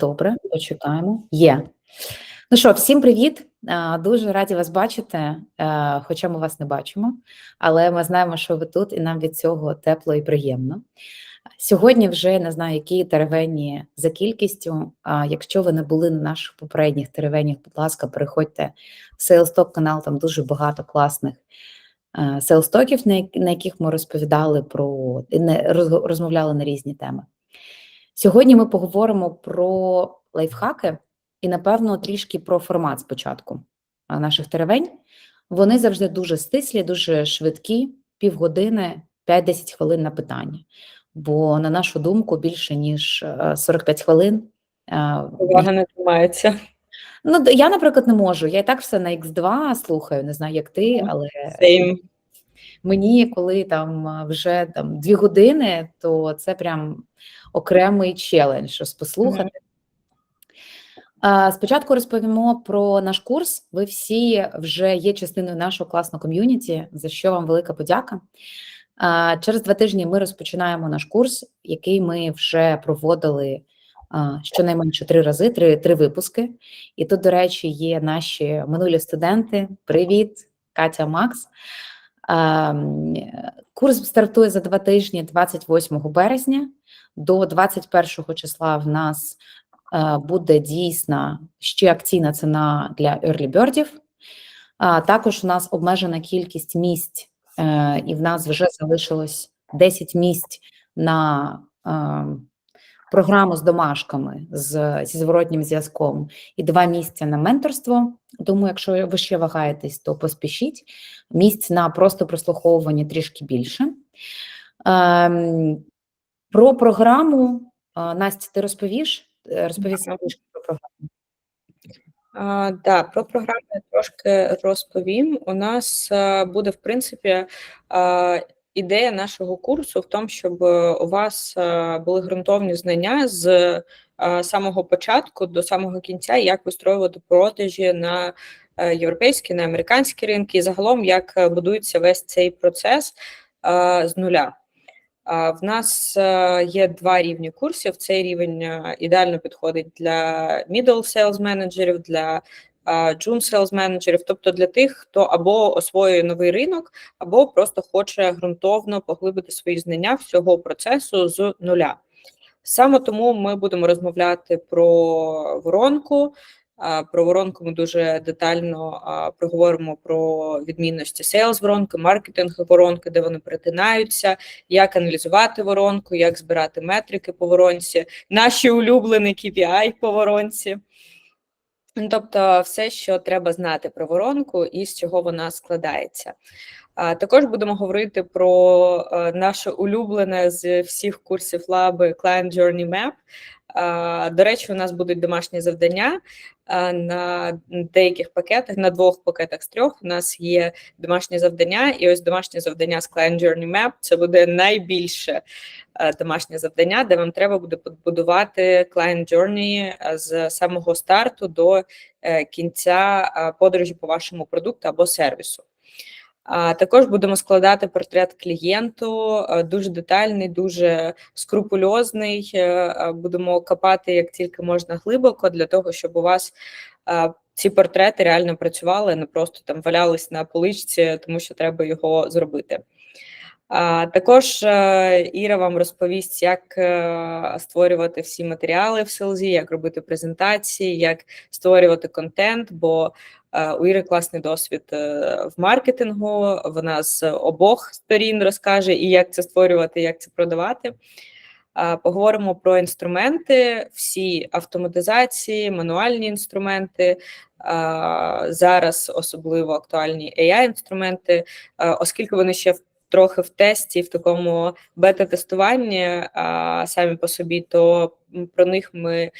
Добре, почекаємо. Є. Ну що, всім привіт. Дуже раді вас бачити, хоча ми вас не бачимо, але ми знаємо, що ви тут, і нам від цього тепло і приємно. Сьогодні вже не знаю, які теревені за кількістю. А якщо ви не були на наших попередніх теревенях, будь ласка, переходьте в Salestalk канал, там дуже багато класних селстоків, на яких ми розповідали про розмовляли на різні теми. Сьогодні ми поговоримо про лайфхаки і, напевно, трішки про формат спочатку наших теревень. Вони завжди дуже стислі, дуже швидкі, півгодини, 5-10 хвилин на питання. Бо, на нашу думку, більше ніж 45 хвилин. Увага не тримається. Ну, я, наприклад, не можу. Я і так все на X2 слухаю, не знаю, як ти, але Same. Мені, коли там вже там дві години, то це прям окремий челендж, щось послухати. Спочатку розповімо про наш курс. Ви всі вже є частиною нашого класного ком'юніті, за що вам велика подяка. Через два тижні ми розпочинаємо наш курс, який ми вже проводили щонайменше три рази, три три випуски. І тут, до речі, є наші минулі студенти. Привіт, Катя Макс. Курс стартує за два тижні, 28 березня. До 21 числа в нас буде дійсна ще акційна ціна для birdів. Також у нас обмежена кількість місць, е, і в нас вже залишилось 10 місць на програму з домашками з, зі зворотнім зв'язком і два місця на менторство. Тому, якщо ви ще вагаєтесь, то поспішіть. Місць на просто прослуховування трішки більше. Ем, про програму Настя, ти розповіш? Е, розповість трішки про програму. А, да, про програму я трошки розповім. У нас а, буде, в принципі, а, ідея нашого курсу в тому, щоб у вас були ґрунтовні знання з самого початку до самого кінця, як вистроювати продажі на європейські, на американські ринки, і загалом як будується весь цей процес з нуля. В нас е, є два рівні курсів. Цей рівень е, ідеально підходить для middle sales менеджерів, для е, June sales менеджерів, тобто для тих, хто або освоює новий ринок, або просто хоче ґрунтовно поглибити свої знання всього процесу з нуля. Саме тому ми будемо розмовляти про воронку, про воронку ми дуже детально проговоримо про відмінності сейлс воронки, маркетинг воронки, де вони перетинаються, як аналізувати воронку, як збирати метрики по воронці, наші улюблені KPI по воронці. Тобто, все, що треба знати про воронку і з чого вона складається. Також будемо говорити про е, наше улюблене з всіх курсів лаби Client Journey Map. До речі, у нас будуть домашні завдання на деяких пакетах, на двох пакетах з трьох. У нас є домашні завдання, і ось домашнє завдання з Client Journey Map це буде найбільше домашнє завдання, де вам треба буде побудувати Client Journey з самого старту до е, кінця подорожі по вашому продукту або сервісу. Також будемо складати портрет клієнту, дуже детальний, дуже скрупульозний. Е, будемо копати як тільки можна глибоко, для того, щоб у вас ці портрети реально працювали, не просто там валялись на поличці, тому що треба його зробити. Також е, Іра вам розповість, як е, створювати всі матеріали в селзі, як робити презентації, як створювати контент. бо Е, у Іри класний досвід е, в маркетингу. Вона з обох сторін розкаже і як це створювати, як це продавати. Е, поговоримо про інструменти, всі автоматизації, мануальні інструменти. Зараз особливо актуальні AI-інструменти, оскільки вони ще трохи в тесті, в такому бета-тестуванні самі по собі, то про них ми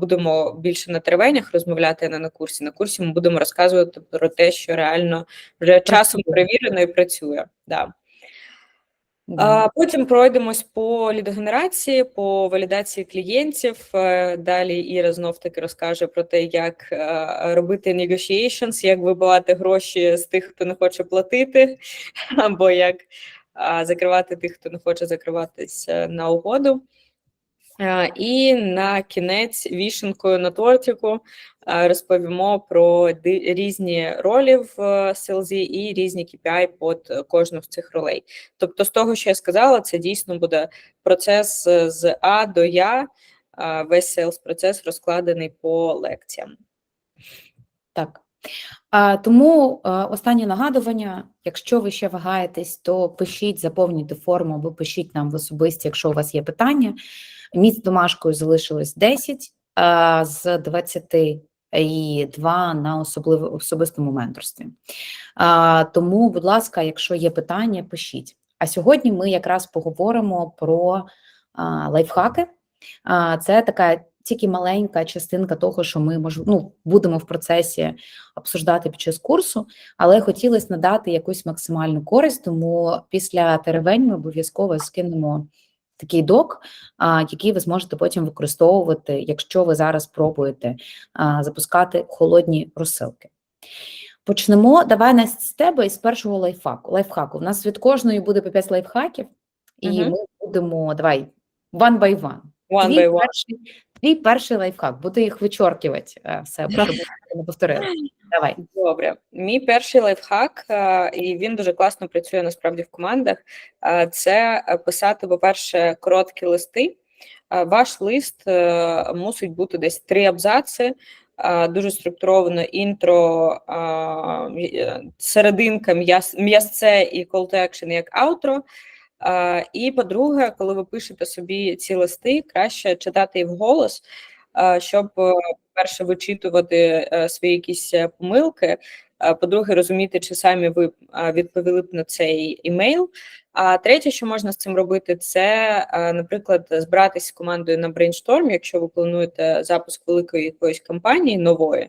будемо більше на теревенях розмовляти, а не на курсі. На курсі ми будемо розказувати про те, що реально вже часом перевірено і працює. Да. А Потім пройдемось по лідогенерації, по валідації клієнтів. Е, далі Іра знов таки розкаже про те, як е, робити negotiations, як вибивати гроші з тих, хто не хоче платити, або як закривати тих, хто не хоче закриватися на угоду. Е, І на кінець вішенкою на тортику е, розповімо про різні ролі в е, CLZ і різні KPI під кожну з цих ролей. Тобто, з того, що я сказала, це дійсно буде процес е, з А до Я, е, весь sales процес розкладений по лекціям. Так. Тому останнє нагадування: якщо ви ще вагаєтесь, то пишіть, заповнюйте форму або пишіть нам в особисті, якщо у вас є питання. Місць домашкою залишилось 10 а, з 22 на особливо, особистому менторстві. Тому, будь ласка, якщо є питання, пишіть. А сьогодні ми якраз поговоримо про лайфхаки. Це така тільки маленька частинка того, що ми мож, ну, будемо в процесі обсуждати під час курсу, але хотілося надати якусь максимальну користь, тому після теревень ми обов'язково скинемо такий док, а, який ви зможете потім використовувати, якщо ви зараз пробуєте а, запускати холодні розсилки. Почнемо. Давай Настя, з тебе і з першого лайфхаку. лайфхаку. У нас від кожної буде по 5 лайфхаків, і Мгм. ми будемо давай one by one. One Твій by one. перший, твій перший лайфхак, буду їх вичоркувати е, в щоб не повторили. Давай. Добре, мій перший лайфхак, е, і він дуже класно працює насправді в командах. е, Це писати, по-перше, короткі листи. Ваш лист мусить бути десь три абзаци, дуже структуровано інтро, серединка, м'яс- м'ясце і call to action як аутро. Е, І по-друге, коли ви пишете собі ці листи, краще читати їх вголос, е, щоб е, перше вичитувати свої якісь помилки. По-друге, розуміти, чи самі ви відповіли б на цей імейл. А третє, що можна з цим робити, це, наприклад, збиратися з командою на брейншторм, якщо ви плануєте запуск великої якоїсь кампанії нової.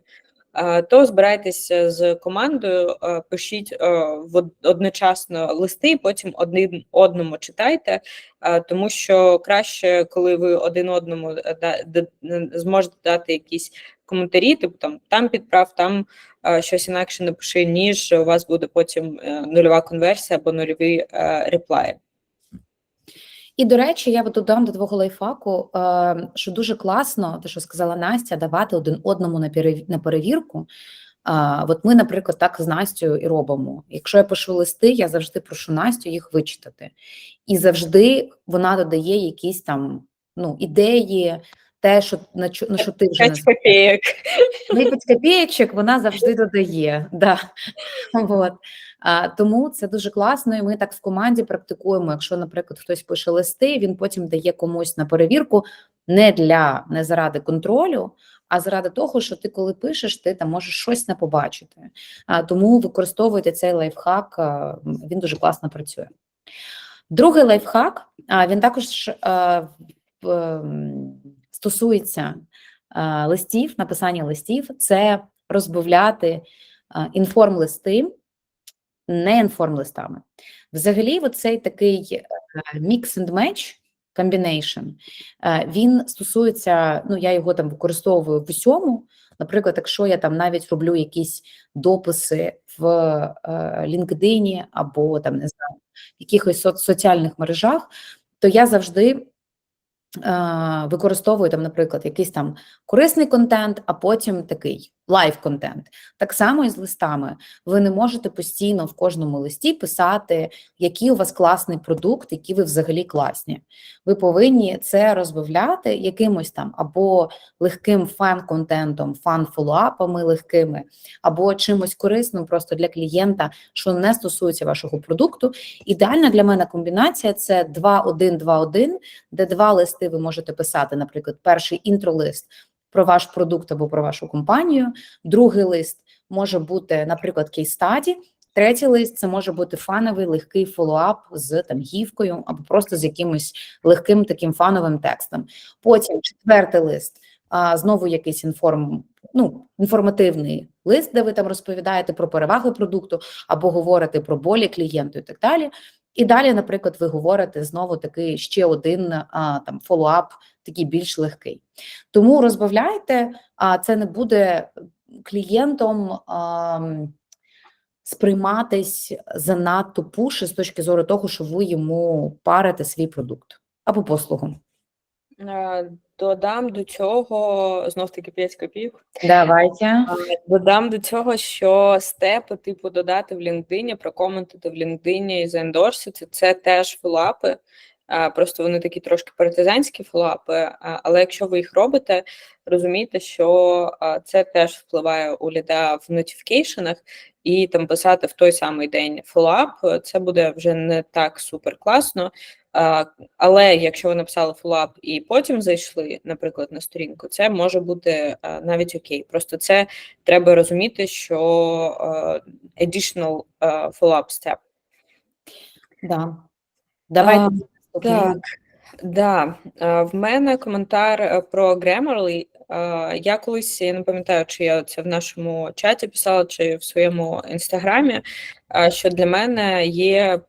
Е, То збирайтеся з командою, е, пишіть е, одночасно листи, потім один одному читайте, тому що краще, коли ви один одному зможете дати якісь коментарі, типу там там підправ, там щось інакше напиши, ніж у вас буде потім нульова конверсія або нульові реплаї. І до речі, я додам до твого лайфхаку, е, що дуже класно, те, що сказала Настя, давати один одному на перевірку. От ми, наприклад, так з Настю і робимо. Якщо я пишу листи, я завжди прошу Настю їх вичитати. І завжди вона додає якісь там ну, ідеї, те, що на, чо- на що ти вже копійок. І п'ять копійочок вона завжди додає. Да. От. А, тому це дуже класно, і ми так в команді практикуємо. Якщо, наприклад, хтось пише листи, він потім дає комусь на перевірку не для не заради контролю, а заради того, що ти, коли пишеш, ти там можеш щось не побачити. А, тому використовуйте цей лайфхак, а, він дуже класно працює. Другий лайфхак, він також стосується листів, написання листів це розбавляти інформ-листи не інформ-листами. Взагалі, цей такий е, mix and match combination, е, він стосується, ну я його там використовую в усьому. Наприклад, якщо я там навіть роблю якісь дописи в е, LinkedIn або там не знаю, в якихось соц- соціальних мережах, то я завжди використовую там, наприклад, якийсь там корисний контент, а потім такий лайв контент. Так само і з листами. Ви не можете постійно в кожному листі писати, який у вас класний продукт, які ви взагалі класні. Ви повинні це розбавляти якимось там або легким фан-контентом, фан-фоллоуапами легкими, або чимось корисним просто для клієнта, що не стосується вашого продукту. Ідеальна для мене комбінація це 2-1-2-1, де два листи ви можете писати, наприклад, перший інтролист про ваш продукт або про вашу компанію, другий лист може бути, наприклад, кейс-стаді, третій лист це може бути фановий легкий фоллоуап з там гівкою або просто з якимось легким таким фановим текстом. Потім четвертий лист, а, знову якийсь інформ, ну, інформативний лист, де ви там розповідаєте про переваги продукту або говорите про болі клієнту і так далі. І далі, наприклад, ви говорите знову такий ще один а, там фоллоуап, такий більш легкий. Тому розбавляйте, а це не буде клієнтом а, сприйматись занадто пуши з точки зору того, що ви йому парите свій продукт або послугу. Е, Додам до цього знов таки 5 копійок. Давайте. Додам до цього, що степи, типу, додати в LinkedIn, прокоментити в LinkedIn і заендорсити, це теж фолапи. Просто вони такі трошки партизанські фолапи. Але якщо ви їх робите, розумійте, що це теж впливає у ліда в нотіфікейшенах, і там писати в той самий день фолап, це буде вже не так супер класно. Але якщо ви написали фолап і потім зайшли, наприклад, на сторінку, це може бути навіть окей. Просто це треба розуміти, що additional follow-up step. Да. Давайте. Так, да. В мене коментар е, про Grammarly. Я колись я не пам'ятаю, чи я це в нашому чаті писала, чи в своєму інстаграмі. Що для мене є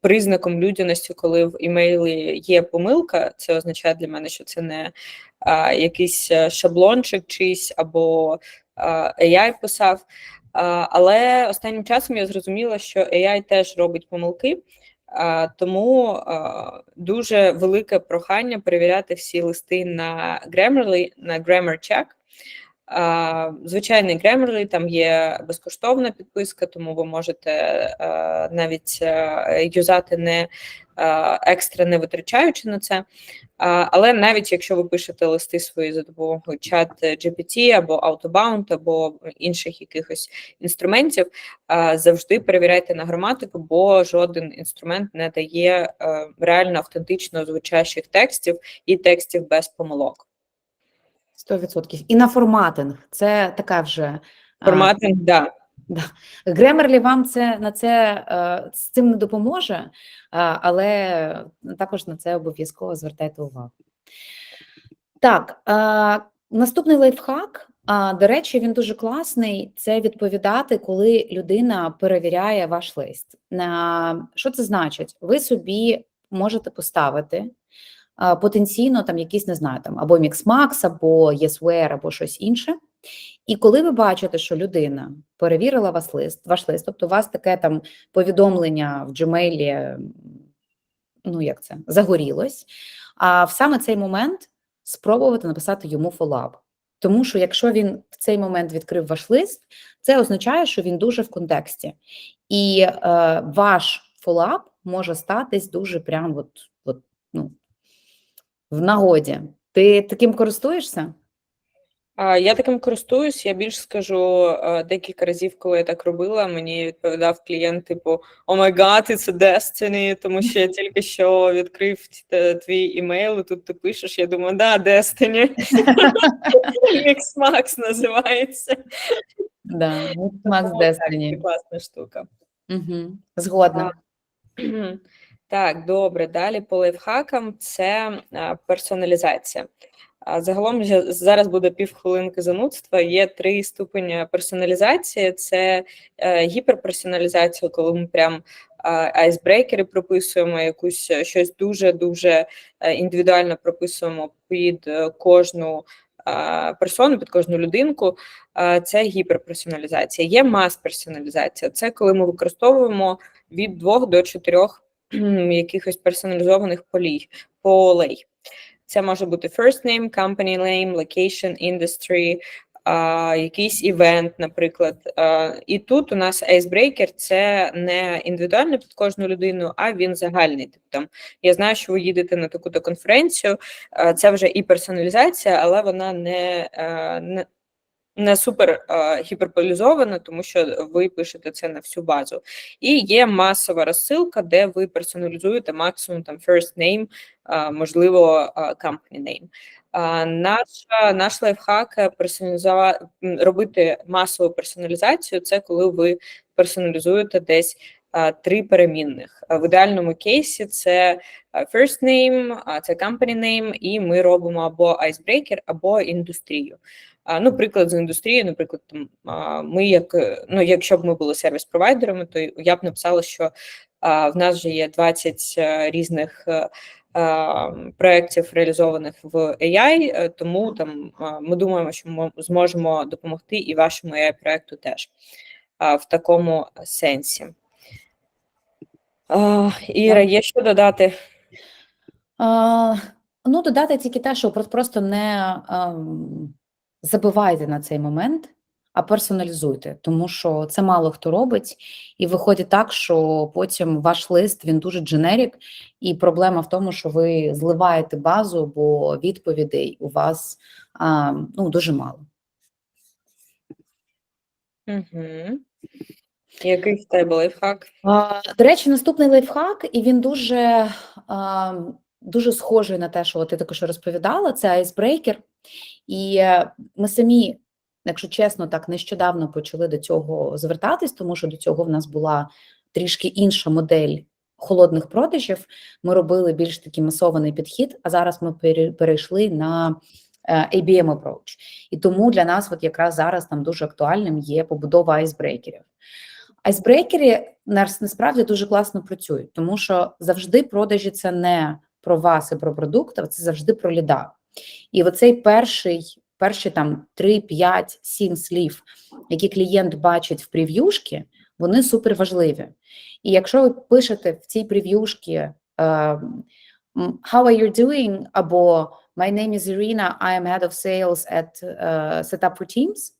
признаком людяності, коли в імейлі є помилка. Це означає для мене, що це не якийсь е, шаблончик чийсь або AI писав. Але останнім часом я зрозуміла, що AI теж робить помилки. А, Тому дуже велике прохання перевіряти всі листи на Grammarly, на Grammar Check. Звичайний Grammarly, там є безкоштовна підписка, тому ви можете навіть юзати не екстра, не витрачаючи на це. Але навіть якщо ви пишете листи свої за допомогою чат GPT або Autobound, або інших якихось інструментів, завжди перевіряйте на граматику, бо жоден інструмент не дає е, реально автентично звучащих текстів і текстів без помилок. 100%. І на форматинг. Це така вже. а, Форматинг, да. Grammarly вам це на це е, з цим не допоможе, е, але також на це обов'язково звертайте увагу. Так, е, наступний лайфхак. А, до речі, він дуже класний. Це відповідати, коли людина перевіряє ваш лист. На що це значить? Ви собі можете поставити а, потенційно там якийсь, не знаю, там або Mixmax, або YesWare, або щось інше. І коли ви бачите, що людина перевірила вас лист, ваш лист, тобто у вас таке там повідомлення в Gmail, ну як це, загорілось, а в саме цей момент спробувати написати йому фоллап. Тому що якщо він в цей момент відкрив ваш лист, це означає, що він дуже в контексті. І е, ваш фоллап може статись дуже прям от, от, ну, в нагоді. Ти таким користуєшся? Я таким користуюсь. Я більш скажу декілька разів, коли я так робила, мені відповідав клієнт, типу О май гад, it's destiny, тому що я тільки що відкрив твій імейл, і тут ти пишеш. Я думаю, да, Destiny. Mix називається. Да, так, Destiny. Класна штука. Угу. Згодна. Так, добре. Далі по лайфхакам це персоналізація. Загалом зараз буде півхвилинки занудства. Є три ступені персоналізації: це е, гіперперсоналізація, коли ми прям айсбрейкери прописуємо, якусь е, щось дуже дуже е, індивідуально прописуємо під кожну. Персону під кожну людинку це гіперперсоналізація. Є мас-персоналізація. Це коли ми використовуємо від двох до чотирьох якихось персоналізованих полій, полей. Це може бути first name, company name, location, industry, а, якийсь івент, наприклад. А, і тут у нас icebreaker – це не індивідуально під кожну людину, а він загальний. Тобто, я знаю, що ви їдете на таку-то конференцію, а, це вже і персоналізація, але вона не, а, не не супер гіперполізована, тому що ви пишете це на всю базу. І є масова розсилка, де ви персоналізуєте максимум там first name, е, можливо, company name. А наша наш лайфхак е, персоналізувати робити масову персоналізацію. Це коли ви персоналізуєте десь три перемінних. В ідеальному кейсі це first name, це company name, і ми робимо або icebreaker, або індустрію. Ну, приклад з індустрії, наприклад, там ми, як е, ну, якщо б ми були сервіс-провайдерами, то я б написала, що в нас вже є 20 е, різних е, проєктів реалізованих в AI, тому там ми думаємо, що ми зможемо допомогти і вашому AI проекту теж в такому сенсі. Іра, є що додати? Ну, додати тільки те, що просто не ем, забивайте на цей момент, а персоналізуйте, тому що це мало хто робить, і виходить так, що потім ваш лист він дуже дженерік, і проблема в тому, що ви зливаєте базу, бо відповідей у вас а, ну, дуже мало. Угу. Який в тебе лайфхак? А, До речі, наступний лайфхак, і він дуже, а, дуже схожий на те, що ти також розповідала, це айсбрейкер. І е, ми самі, якщо чесно, так нещодавно почали до цього звертатись, тому що до цього в нас була трішки інша модель холодних продажів. Ми робили більш такий масований підхід, а зараз ми пере- перейшли на е, ABM approach. І тому для нас, от якраз зараз там дуже актуальним є побудова айсбрейкерів. Айсбрейкери нас- насправді дуже класно працюють, тому що завжди продажі це не про вас і про продукт, це завжди про ліда. І оцей перший, перші там 3, 5, 7 слів, які клієнт бачить в прев'юшки, вони супер важливі. І якщо ви пишете в цій прев'юшки е, How are you doing? або My name is Irina, I am head of sales at е, Setup for Teams,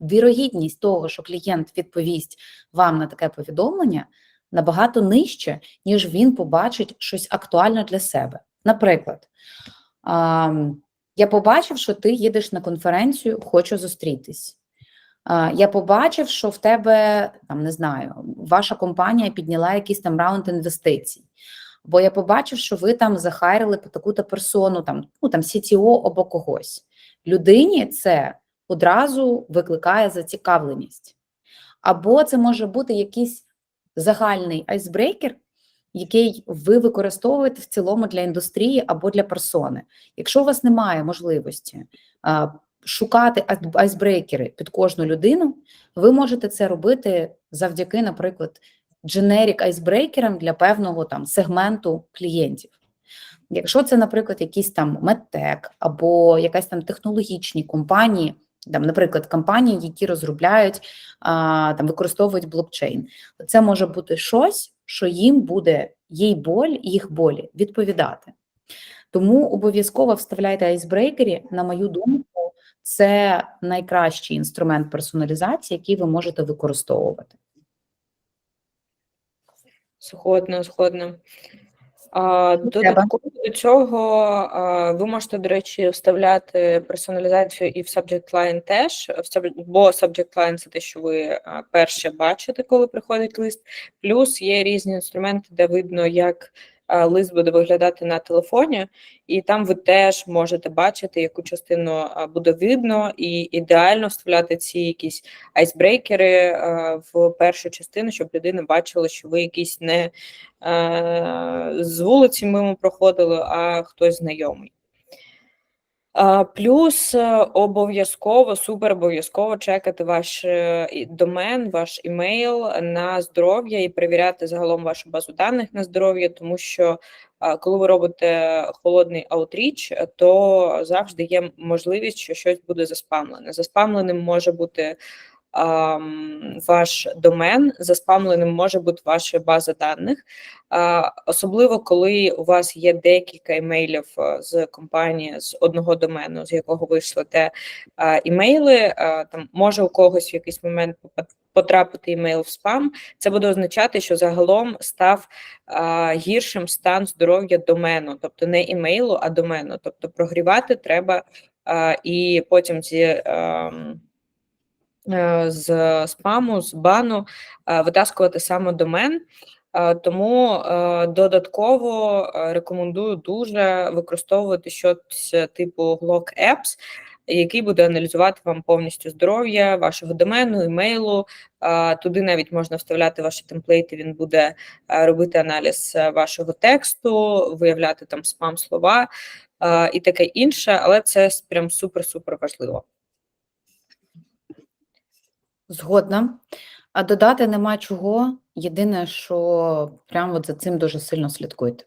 вірогідність того, що клієнт відповість вам на таке повідомлення, набагато нижче, ніж він побачить щось актуальне для себе. Наприклад, я побачив, що ти їдеш на конференцію, хочу зустрітись. Я побачив, що в тебе там не знаю, ваша компанія підняла якийсь там раунд інвестицій. Бо я побачив, що ви там захайрили таку-то персону, там, ну там CTO або когось. Людині це одразу викликає зацікавленість. Або це може бути якийсь загальний айсбрейкер, який ви використовуєте в цілому для індустрії або для персони. Якщо у вас немає можливості шукати айс- айсбрейкери під кожну людину, ви можете це робити завдяки, наприклад, дженерік айсбрейкерам для певного там сегменту клієнтів. Якщо це, наприклад, якийсь там медтек або якась там технологічні компанії, там, наприклад, компанії, які розробляють а, там використовують блокчейн, це може бути щось, що їм буде їй боль, їх болі відповідати. Тому обов'язково вставляйте айсбрейкері, на мою думку, це найкращий інструмент персоналізації, який ви можете використовувати. Згодна, згодна. Додатково до цього ви можете, до речі, вставляти персоналізацію і в subject line теж, бо subject line це те, що ви перше бачите, коли приходить лист. Плюс є різні інструменти, де видно, як лист буде виглядати на телефоні, і там ви теж можете бачити, яку частину буде видно, і ідеально вставляти ці якісь айсбрейкери в першу частину, щоб людина бачила, що ви якісь не з вулиці мимо проходили, а хтось знайомий. Плюс е, обов'язково, супер обов'язково чекати ваш е, домен, ваш імейл на здоров'я і перевіряти загалом вашу базу даних на здоров'я, тому що коли ви робите холодний аутріч, то завжди є можливість, що щось буде заспамлене. Заспамленим може бути ваш домен, заспамленим може бути ваша база даних. Особливо, коли у вас є декілька імейлів е, з компанії з одного домену, з якого ви шлете імейли, там може у когось в якийсь момент потрапити імейл в спам. Це буде означати, що загалом став гіршим стан здоров'я домену, тобто не імейлу, а домену. Тобто прогрівати треба і потім ці. Е, з спаму, з бану е, витаскувати саме домен. Е, Тому додатково рекомендую дуже використовувати щось типу Glock Apps, який буде аналізувати вам повністю здоров'я вашого домену, імейлу. Туди навіть можна вставляти ваші темплейти. Він буде робити аналіз вашого тексту, виявляти там спам слова і таке інше, але це прям супер-супер важливо. Згодна. А додати нема чого. Єдине, що прямо от за цим дуже сильно слідкуйте.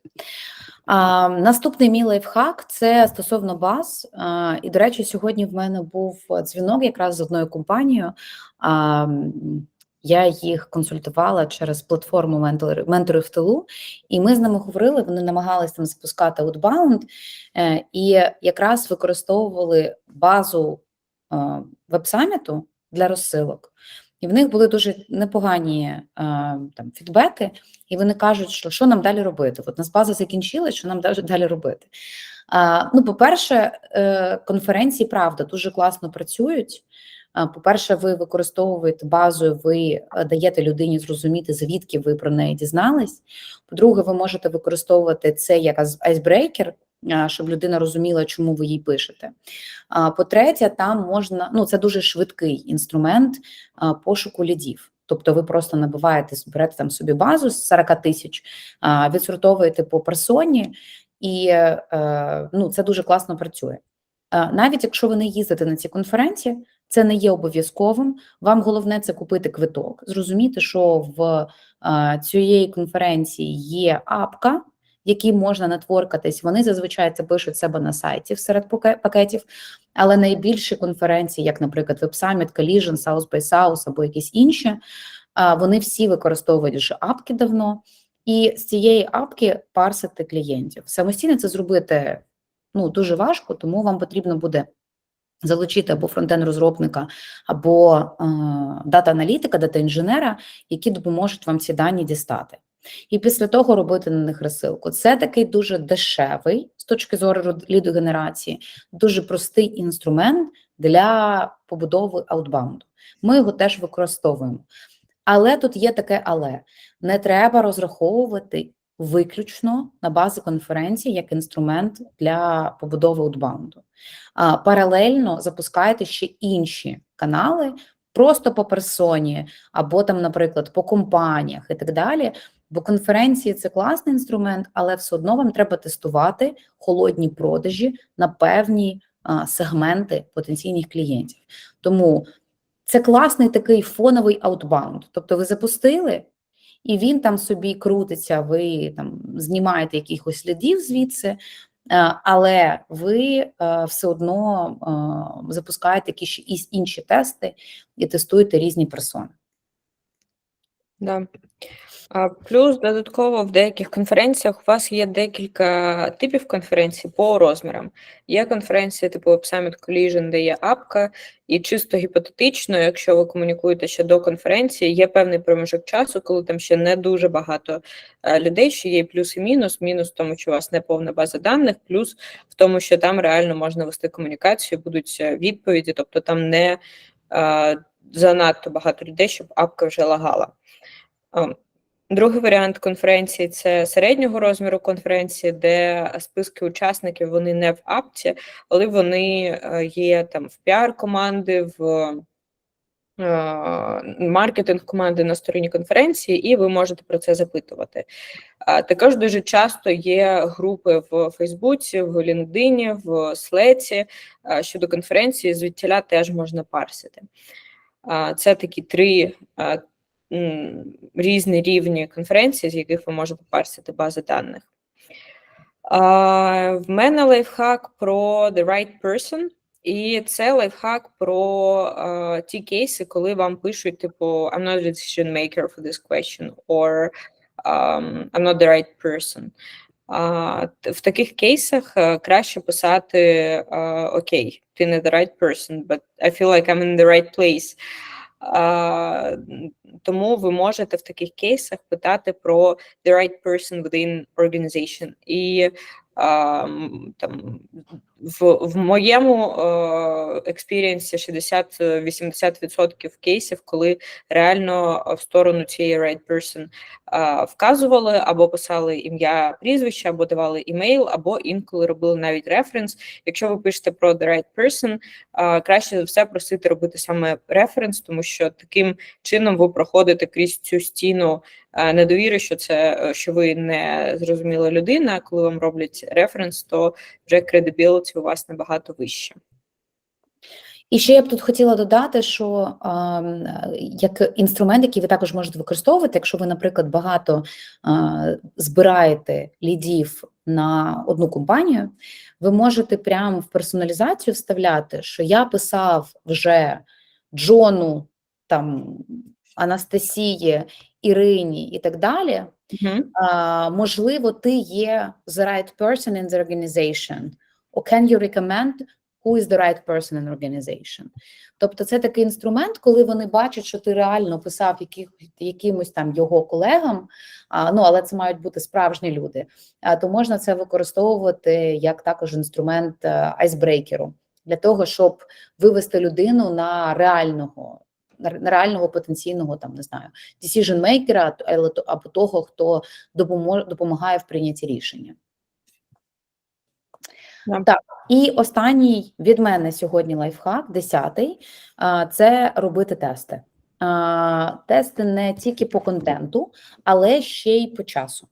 А, наступний мій лайфхак це стосовно баз. А, і, до речі, сьогодні в мене був дзвінок якраз з одною компанією. А, Я їх консультувала через платформу «Ментори- в тилу, і ми з ними говорили. Вони намагалися там запускати outbound, е, і якраз використовували базу е, веб-саміту для розсилок. І в них були дуже непогані там фідбеки, і вони кажуть, що що нам далі робити? От нас база закінчилась, що нам далі- робити? А, ну, по-перше, е, конференції правда дуже класно працюють. По-перше, ви використовуєте базу, ви даєте людині зрозуміти, звідки ви про неї дізнались. По-друге, ви можете використовувати це як айсбрейкер, щоб людина розуміла, чому ви їй пишете. По-третє, там можна, ну це дуже швидкий інструмент пошуку лідів. Тобто ви просто набиваєте, берете там собі базу з 40 тисяч, відсортовуєте по персоні, і е, ну, це дуже класно працює. Навіть якщо ви не їздите на ці конференції, це не є обов'язковим. Вам головне це купити квиток, зрозуміти, що в цієї конференції є апка, в якій можна нетворкатись. Вони зазвичай це пишуть себе на сайті серед пакетів. Але найбільші конференції, як, наприклад, Web Summit, Collision, South by South або якісь інші, вони всі використовують вже апки давно. І з цієї апки парсити клієнтів. Самостійно це зробити ну, дуже важко, тому вам потрібно буде залучити або фронтенд розробника, або е, дата-аналітика, дата-інженера, які допоможуть вам ці дані дістати. І після того робити на них розсилку. Це такий дуже дешевий з точки зору лідогенерації, дуже простий інструмент для побудови аутбаунду. Ми його теж використовуємо. Але тут є таке але не треба розраховувати виключно на базі конференції як інструмент для побудови аутбаунду. А, Паралельно запускайте ще інші канали, просто по персоні, або там, наприклад, по компаніях і так далі. Бо конференції це класний інструмент, але все одно вам треба тестувати холодні продажі на певні а, сегменти потенційних клієнтів. Тому це класний такий фоновий аутбаунд. Тобто ви запустили, і він там собі крутиться, ви там знімаєте якихось слідів звідси, але ви все одно запускаєте якісь інші тести і тестуєте різні персони. Да. А, Плюс додатково в деяких конференціях у вас є декілька типів конференцій по розмірам. Є конференція типу Web Summit Collision, де є апка, і чисто гіпотетично, якщо ви комунікуєте ще до конференції, є певний проміжок часу, коли там ще не дуже багато е, людей, що є плюс і мінус. Мінус в тому, що у вас не повна база даних, плюс в тому, що там реально можна вести комунікацію, будуть е, відповіді, тобто там не е, занадто багато людей, щоб апка вже лагала. Другий варіант конференції це середнього розміру конференції, де списки учасників вони не в апці, але вони е, є там в піар-команди, в е, маркетинг команди на стороні конференції, і ви можете про це запитувати. Також дуже часто є групи в Фейсбуці, в LinkedIn, в Слеці е, щодо конференції, звідтіля теж можна парсити. Це такі три різні рівні конференцій, з яких ви можете парсити бази даних. В мене лайфхак про The Right Person, і це лайфхак про ті кейси, коли вам пишуть, типу, I'm not a decision maker for this question, or um, I'm not the right person. В таких кейсах е, краще писати е, окей, ти не the right person, but I feel like I'm in the right place. Тому ви можете в таких кейсах питати про the right person within organization. І там, в, в моєму експірієнсі 60-80% кейсів, коли реально е, в сторону цієї right person а, вказували або писали ім'я, прізвище, або давали імейл, або інколи робили навіть референс. Якщо ви пишете про the right person, а, краще за все просити робити саме референс, тому що таким чином ви проходите крізь цю стіну е, недовіри, що це е, що ви не зрозуміла людина. Коли вам роблять референс, то вже credibility у вас набагато вище. І ще я б тут хотіла додати, що а, як інструмент, який ви також можете використовувати, якщо ви, наприклад, багато а, збираєте лідів на одну компанію, ви можете прямо в персоналізацію вставляти, що я писав вже Джону там Анастасії, Ірині і так далі, Мгм. а, можливо, ти є the right person in the organization. Or can you recommend who is the right person in organization? Тобто це такий інструмент, коли вони бачать, що ти реально писав яких, якимось там його колегам, а, ну, але це мають бути справжні люди, а, то можна це використовувати як також інструмент е, айсбрейкеру для того, щоб вивести людину на реального, реального потенційного там, не знаю, decision maker, або того, хто допоможе, допомагає в прийнятті рішення. Да. Так, і останній від мене сьогодні лайфхак, десятий, це робити тести. Тести не тільки по контенту, але ще й по часу.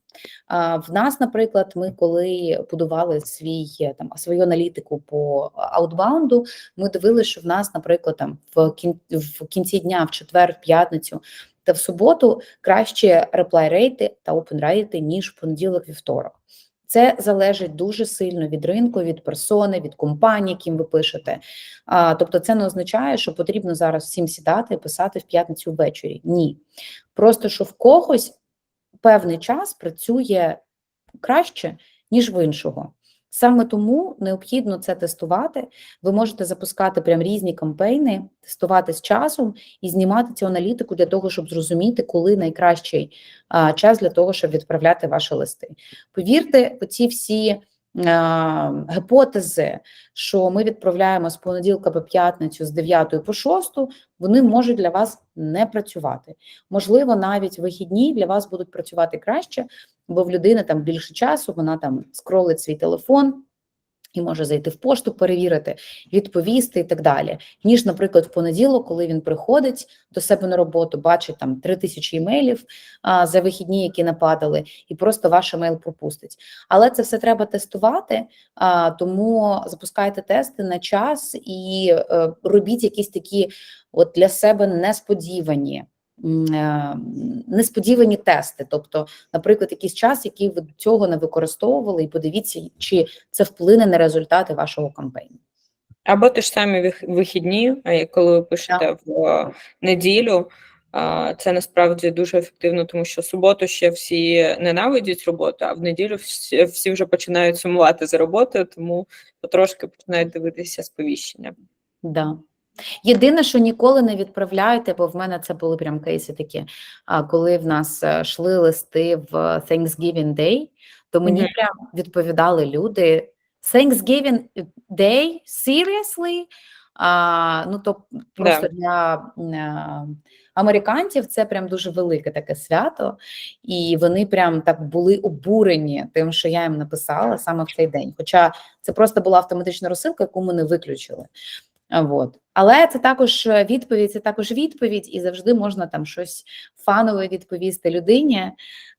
В нас, наприклад, ми коли будували свій там свою аналітику по аутбаунду, ми дивилися, що в нас, наприклад, там в кін, в кінці дня, в четвер, в п'ятницю та в суботу краще реплай рейти та опен рейти, ніж в понеділок, вівторок. Це залежить дуже сильно від ринку, від персони, від компанії, яким ви пишете. А, тобто, це не означає, що потрібно зараз всім сідати і писати в п'ятницю ввечері. Ні. Просто що в когось певний час працює краще, ніж в іншого. Саме тому необхідно це тестувати. Ви можете запускати прям різні кампейни, тестувати з часом і знімати цю аналітику для того, щоб зрозуміти, коли найкращий час для того, щоб відправляти ваші листи. Повірте, оці всі гіпотези, що ми відправляємо з понеділка по п'ятницю з 9 по 6, вони можуть для вас не працювати. Можливо, навіть вихідні для вас будуть працювати краще, бо в людини там більше часу, вона там скролить свій телефон. І може зайти в пошту, перевірити, відповісти і так далі. Ніж, наприклад, в понеділок, коли він приходить до себе на роботу, бачить там три тисячі імейлів а, за вихідні, які нападали, і просто ваш емейл пропустить. Але це все треба тестувати, а, тому запускайте тести на час і е, робіть якісь такі от для себе несподівані. Е, Несподівані тести, тобто, наприклад, якийсь час, який ви цього не використовували, і подивіться, чи це вплине на результати вашого кампейну. Або ті ж самі вих- вихідні, коли ви пишете в е, неділю, це насправді дуже ефективно, тому що в суботу ще всі ненавидять роботу, а в неділю всі, всі вже починають сумувати за роботою, тому потрошки починають дивитися сповіщення. Да. Єдине, що ніколи не відправляйте, бо в мене це були прям кейси такі. Коли в нас е, йшли листи в Thanksgiving Day, то мені Мгм. прям відповідали люди: Thanksgiving Day? Seriously? А, ну, то просто для е, американців це прям дуже велике таке свято, і вони прям так були обурені тим, що я їм написала саме в цей день. Хоча це просто була автоматична розсилка, яку ми не виключили. Вот. Але це також е, відповідь, це також відповідь, і завжди можна там щось фанове відповісти людині.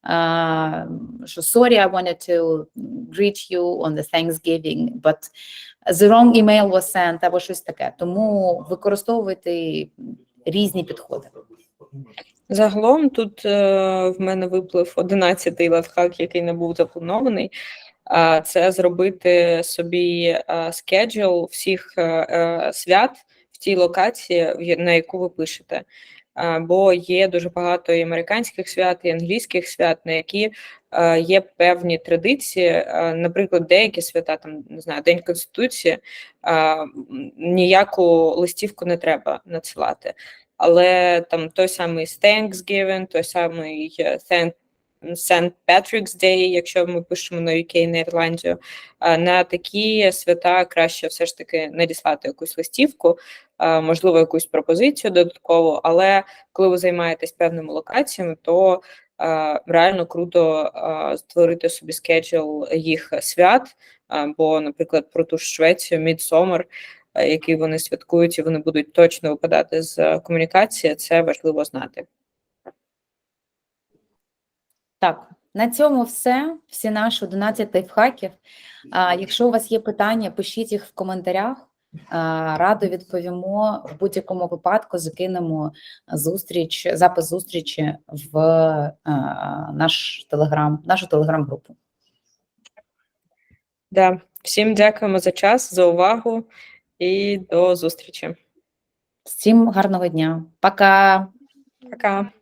А, що sorry, I wanted to greet you on the Thanksgiving, but the wrong email was sent, або щось таке. Тому використовуйте різні підходи. Загалом тут е, в мене виплив 11-й лайфхак, який не був запланований. Це зробити собі скеджул всіх е, е, свят в тій локації, на яку ви пишете. Бо є дуже багато і американських свят, і англійських свят, на які е, є певні традиції. Наприклад, деякі свята, там не знаю, День Конституції, ніяку листівку не треба надсилати. Але там той самий Thanksgiving, той самий Thank St. Patrick's Day, якщо ми пишемо на UK, на Ірландію, на такі свята краще все ж таки надіслати якусь листівку, можливо, якусь пропозицію додаткову, але коли ви займаєтесь певними локаціями, то реально круто створити собі скеджул їх свят, бо, наприклад, про ту ж Швецію, а, який вони святкують, і вони будуть точно випадати з комунікації, це важливо знати. Так, на цьому все. Всі наші 11 лайфхаків. А, якщо у вас є питання, пишіть їх в коментарях. Радо відповімо в будь-якому випадку. Закинемо зустріч, запис зустрічі в наш телеграм, нашу телеграм-групу. Да. Всім дякуємо за час, за увагу і до зустрічі. Всім гарного дня. Пока. Пока.